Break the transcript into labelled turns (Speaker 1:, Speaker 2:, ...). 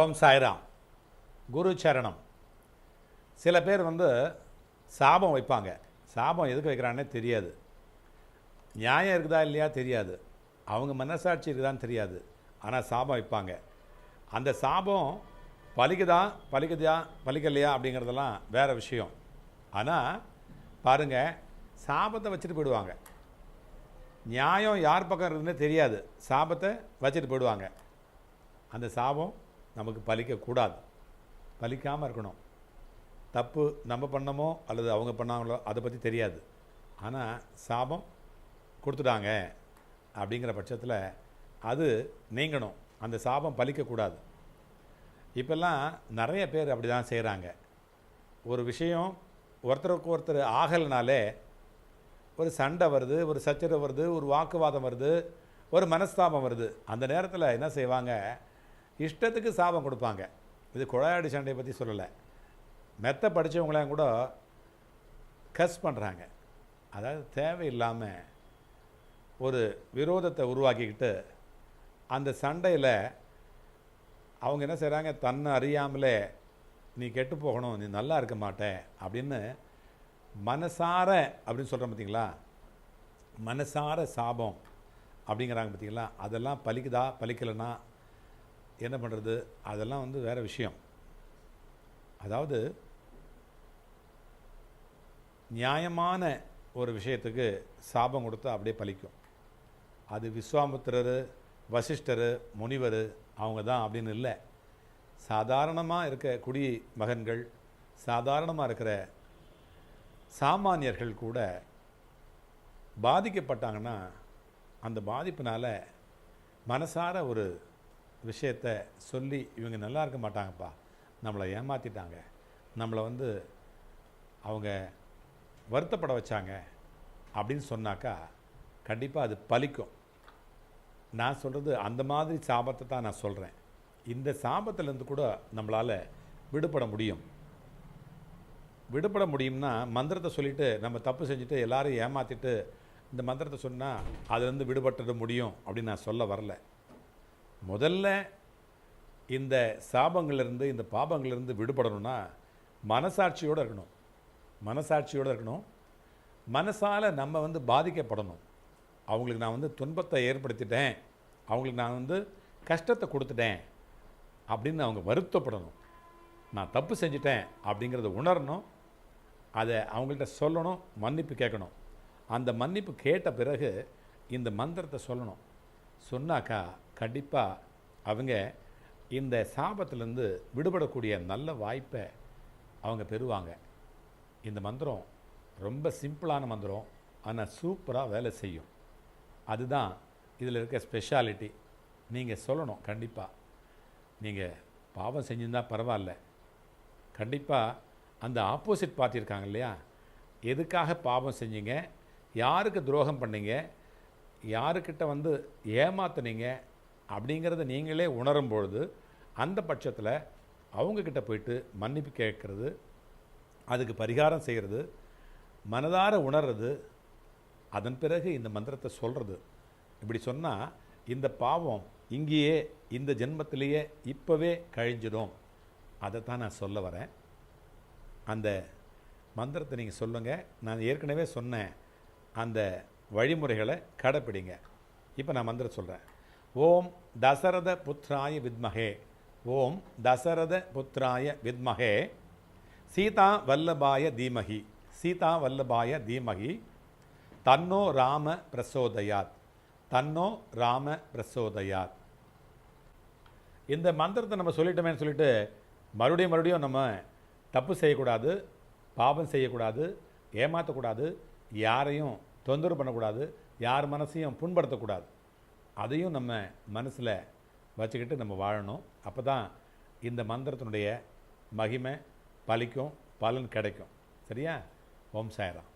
Speaker 1: ஓம் சாய்ராம். குரு சரணம். சில பேர் வந்து சாபம் வைப்பாங்க. சாபம் எதுக்கு வைக்கிறான்னே தெரியாது. நியாயம் இருக்குதா இல்லையா தெரியாது. அவங்க மனசாட்சி இருக்குதான்னு தெரியாது. ஆனால் சாபம் வைப்பாங்க. அந்த சாபம் பலிக்குதா பலிக்குதா பலிக்கலையா அப்படிங்கிறதெல்லாம் வேறு விஷயம். ஆனால் பாருங்கள் சாபத்தை வச்சுட்டு போயிடுவாங்க. நியாயம் யார் பக்கம் இருக்குதுன்னே தெரியாது. சாபத்தை வச்சுட்டு போயிடுவாங்க. அந்த சாபம் நமக்கு பலிக்கக்கூடாது. பலிக்காமல் இருக்கணும். தப்பு நம்ம பண்ணமோ அல்லது அவங்க பண்ணாங்களோ அதை பற்றி தெரியாது. ஆனால் சாபம் கொடுத்துட்டாங்க அப்படிங்கிற பட்சத்தில் அது நீங்கணும். அந்த சாபம் பலிக்கக்கூடாது. இப்போல்லாம் நிறைய பேர் அப்படி தான் செய்கிறாங்க ஒரு விஷயம் ஒருத்தருக்கு ஒருத்தர் ஆகலைனாலே ஒரு சண்டை வருது ஒரு சச்சரவு வருது ஒரு வாக்குவாதம் வருது ஒரு மனஸ்தாபம் வருது. அந்த நேரத்தில் என்ன செய்வாங்க? இஷ்டத்துக்கு சாபம் கொடுப்பாங்க. இது குழாயடி சண்டையை பற்றி சொல்லலை. மெத்த படித்தவங்களாம் கூட கஸ் பண்ணுறாங்க அதாவது தேவையில்லாமல் ஒரு விரோதத்தை உருவாக்கிக்கிட்டு அந்த சண்டையில் அவங்க என்ன செய்கிறாங்க தன்னை அறியாமலே நீ கெட்டு போகணும் நீ நல்லா இருக்க மாட்டேன் அப்படின்னு மனசார அப்படின்னு சொல்கிறோம் பார்த்தீங்களா மனசார சாபம் அப்படிங்கிறாங்க பார்த்தீங்களா அதெல்லாம் பலிக்குதா? பலிக்கலைன்னா என்ன பண்ணுறது அதெல்லாம் வந்து வேறு விஷயம். அதாவது நியாயமான ஒரு விஷயத்துக்கு சாபம் கொடுத்தா அப்படியே பலிக்கும் அது விஸ்வாமுத்திரர் வசிஷ்டர் முனிவர் அவங்க தான் அப்படின்னு இல்லை. சாதாரணமாக இருக்க குடி மகன்கள் சாதாரணமாக இருக்கிற சாமானியர்கள் கூட பாதிக்கப்பட்டாங்கன்னா அந்த பாதிப்பினால் மனசார ஒரு விஷயத்தை சொல்லி இவங்க நல்லா இருக்க மாட்டாங்கப்பா. நம்மளை ஏமாற்றிட்டாங்க நம்மளை வந்து அவங்க வருத்தப்பட வச்சாங்க அப்படின்னு சொன்னாக்கா கண்டிப்பாக அது பலிக்கும் நான் சொல்கிறது அந்த மாதிரி சாபத்தை தான் நான் சொல்கிறேன் இந்த சாபத்திலேருந்து கூட நம்மளால் விடுபட முடியும். விடுபட முடியும்னா மந்திரத்தை சொல்லிவிட்டு நம்ம தப்பு செஞ்சுட்டு எல்லாரையும் ஏமாற்றிட்டு இந்த மந்திரத்தை சொன்னால் அதுலேருந்து விடுபட்டுட முடியும் அப்படின்னு நான் சொல்ல வரல. முதல்ல இந்த சாபங்கள்லேருந்து இந்த பாபங்கள்லேருந்து விடுபடணும்னா மனசாட்சியோடு இருக்கணும். மனசாட்சியோடு இருக்கணும். மனசால் நம்ம வந்து பாதிக்கப்படணும். அவங்களுக்கு நான் வந்து துன்பத்தை ஏற்படுத்திட்டேன். அவங்களுக்கு நான் வந்து கஷ்டத்தை கொடுத்துட்டேன் அப்படின்னு அவங்க வருத்தப்படணும். நான் தப்பு செஞ்சிட்டேன் அப்படிங்கிறத உணரணும். அதை அவங்கள்ட்ட சொல்லணும் மன்னிப்பு கேட்கணும். அந்த மன்னிப்பு கேட்ட பிறகு இந்த மந்திரத்தை சொல்லணும். சொன்னாக்கா கண்டிப்பாக அவங்க இந்த சாபத்திலேருந்து விடுபடக்கூடிய நல்ல வாய்ப்பை அவங்க பெறுவாங்க. இந்த மந்திரம் ரொம்ப சிம்பிளான மந்திரம் ஆனால் சூப்பராக வேலை செய்யும். அதுதான் இதில் இருக்க ஸ்பெஷாலிட்டி நீங்கள் சொல்லணும் கண்டிப்பாக நீங்கள் பாவம் செஞ்சிருந்தா பரவாயில்ல. கண்டிப்பாக அந்த ஆப்போசிட் பார்ட்டி இருக்காங்க இல்லையா? எதுக்காக பாவம் செஞ்சீங்க? யாருக்கு துரோகம் பண்ணீங்க? யாருக்கிட்ட வந்து ஏமாத்துனீங்க? அப்படிங்கிறத நீங்களே உணரும் பொழுது அந்த பட்சத்தில் அவங்கக்கிட்ட போயிட்டு மன்னிப்பு கேட்குறது அதுக்கு பரிகாரம் செய்கிறது மனதார உணர்றது அதன் பிறகு இந்த மந்திரத்தை சொல்கிறது இப்படி சொன்னால் இந்த பாவம் இங்கேயே இந்த ஜென்மத்திலேயே இப்போவே கழிஞ்சிடும். அதைத்தான் நான் சொல்ல வரேன். அந்த மந்திரத்தை நீங்கள் சொல்லுங்கள் நான் ஏற்கனவே சொன்னேன் அந்த வழிமுறைகளை கடைப்பிடிங்க. இப்போ நான் மந்திரம் சொல்கிறேன் ஓம் தசரத புத்ராய வித்மகே. ஓம் தசரத புத்ராய வித்மகே. சீதா வல்லபாய தீமகி. சீதா வல்லபாய தீமகி. தன்னோ ராம பிரசோதயாத். தன்னோ ராம பிரசோதயாத். இந்த மந்திரத்தை நம்ம சொல்லிட்டோமேன்னு சொல்லிட்டு மறுபடியும் மறுபடியும் நம்ம தப்பு செய்யக்கூடாது பாபம் செய்யக்கூடாது ஏமாற்றக்கூடாது யாரையும் தொந்தரவு பண்ணக்கூடாது யார் மனசையும் புண்படுத்தக்கூடாது. அதையும் நம்ம மனசில் வச்சுக்கிட்டு நம்ம வாழணும். அப்போ தான் இந்த மந்திரத்தினுடைய மகிமை பலிக்கும் பலன் கிடைக்கும். சரியா? ஓம் சாயராம்.